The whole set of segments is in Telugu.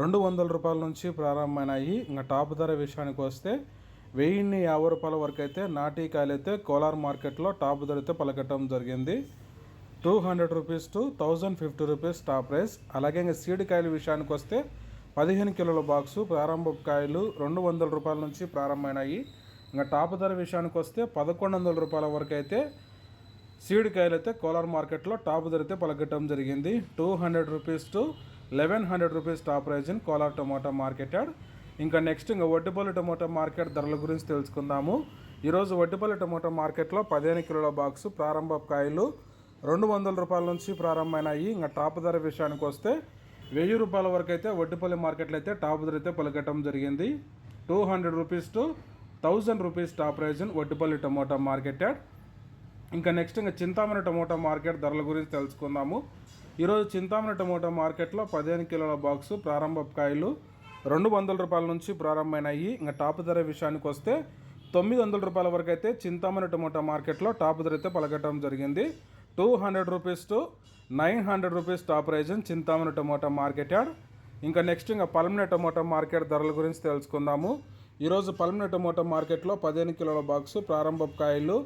రెండు వందల రూపాయల నుంచి ప్రారంభమైనాయి. ఇంకా టాప్ ధర విషయానికి వస్తే వెయ్యిన్ని యాభై రూపాయల వరకు అయితే నాటీ కాయలు అయితే కోలార్ మార్కెట్లో టాప్ ధర అయితే పలకటం జరిగింది. Two hundred rupees to thousand fifty rupees top price. అలాగే ఇంకా సీడ్ కాయల విషయానికి వస్తే పదిహేను కిలోల బాక్సు ప్రారంభ కాయలు రెండు వందల రూపాయల నుంచి ప్రారంభమైనాయి. ఇంకా టాప్ ధర విషయానికి వస్తే పదకొండు వందల రూపాయల వరకు అయితే సీడ్ కాయలు అయితే కోలార్ మార్కెట్లో టాప్ ధర అయితే పలకటం జరిగింది. Two hundred rupees to eleven hundred rupees top price in Kolar tomato market yard. ఇంకా నెక్స్ట్ ఇంకా వడ్డిపల్లి టొమాటో మార్కెట్ ధరల గురించి తెలుసుకుందాము. ఈరోజు వడ్డిపల్లి టొమాటో మార్కెట్లో పదిహేను కిలోల బాక్సు ప్రారంభ కాయలు రెండు వందల రూపాయల నుంచి ప్రారంభమైనాయి. ఇంకా టాప్ ధర విషయానికి వస్తే వెయ్యి రూపాయల వరకు అయితే వడ్డిపల్లి మార్కెట్లో అయితే టాప్ ధర అయితే పలకటం జరిగింది. Two hundred rupees to thousand rupees top price in Vaddipalli tomato market yard. ఇంకా నెక్స్ట్ ఇంకా చింతామణి టమోటా మార్కెట్ ధరల గురించి తెలుసుకుందాము. ఈరోజు చింతామణి టమోటా మార్కెట్లో పదిహేను కిలోల బాక్సు ప్రారంభ కాయలు రెండు వందల రూపాయల నుంచి ప్రారంభమైనాయి. ఇంకా టాప్ ధర విషయానికి వస్తే తొమ్మిది వందల రూపాయల వరకు అయితే చింతామణి టమోటా మార్కెట్లో టాప్ ధర అయితే పలకటం జరిగింది. Two hundred rupees to nine hundred rupees top price Chintamani tomato market yard ఇంకా నెక్స్ట్ ఇంకా పల్మిన టమోటా మార్కెట్ ధరల గురించి తెలుసుకుందాము. ఈరోజు పల్మిన టమోటా మార్కెట్లో పదిహేను కిలోల బాక్సు ప్రారంభ కాయలు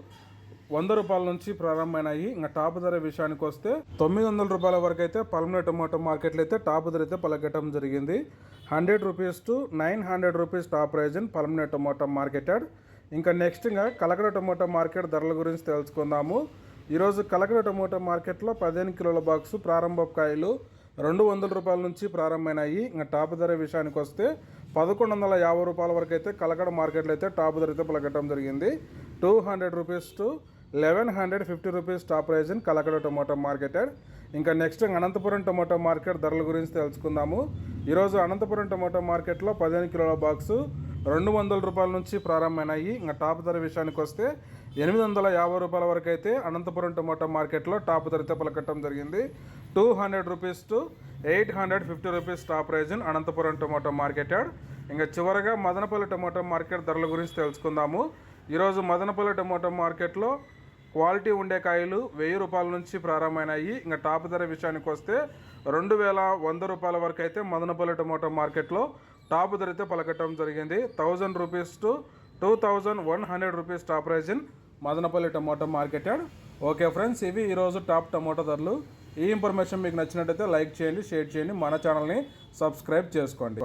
వంద రూపాయల నుంచి ప్రారంభమైనాయి. ఇంకా టాప్ ధర విషయానికి వస్తే తొమ్మిది వందల రూపాయల వరకు అయితే పల్మిన టొమాటో మార్కెట్లో అయితే టాప్ ధర అయితే పలకటం జరిగింది. Hundred rupees to nine hundred rupees top price in Palamaner tomato market yard. ఇంకా నెక్స్ట్ ఇంకా కలకడ టొమాటో మార్కెట్ ధరల గురించి తెలుసుకుందాము. ఈరోజు కలకడ టొమాటో మార్కెట్లో పదిహేను కిలోల బాక్సు ప్రారంభ కాయలు రెండు వందల రూపాయల నుంచి ప్రారంభమైనాయి. ఇంకా టాప్ ధర విషయానికి వస్తే పదకొండు వందల యాభై రూపాయల వరకు అయితే కలకడ మార్కెట్లో అయితే టాప్ ధర అయితే పలకటం జరిగింది. Two hundred rupees to eleven hundred fifty rupees top price in Kalakada tomato marketed. ఇంకా నెక్స్ట్ అనంతపురం టొమాటో మార్కెట్ ధరల గురించి తెలుసుకుందాము. ఈరోజు అనంతపురం టొమాటో మార్కెట్లో పదిహేను కిలోల బాక్సు రెండు వందల రూపాయల నుంచి ప్రారంభమైనాయి. ఇంకా టాప్ ధర విషయానికి వస్తే ఎనిమిది వందల యాభై రూపాయల వరకు అయితే అనంతపురం టొమాటో మార్కెట్లో టాప్ ధరతో పలకట్టడం జరిగింది. Two hundred rupees to eight hundred fifty rupees top price in Anantapur tomato market ఇంకా చివరగా మదనపల్లి టొమాటో మార్కెట్ ధరల గురించి తెలుసుకుందాము. ఈరోజు మదనపల్లి టొమాటో మార్కెట్లో క్వాలిటీ ఉండే కాయలు వెయ్యి రూపాయల నుంచి ప్రారంభమైనాయి. ఇంకా టాప్ ధర విషయానికి వస్తే రెండు వేల వంద రూపాయల వరకు అయితే మదనపల్లి టమోటో మార్కెట్లో టాప్ ధర అయితే పలకటం జరిగింది. Thousand rupees to two thousand one hundred rupees top price in Madanapalle tomato market yard. Okay friends ఇవి ఈరోజు టాప్ టమోటో ధరలు. ఈ ఇన్ఫర్మేషన్ మీకు నచ్చినట్టయితే లైక్ చేయండి షేర్ చేయండి. మన ఛానల్ని సబ్స్క్రైబ్ చేసుకోండి.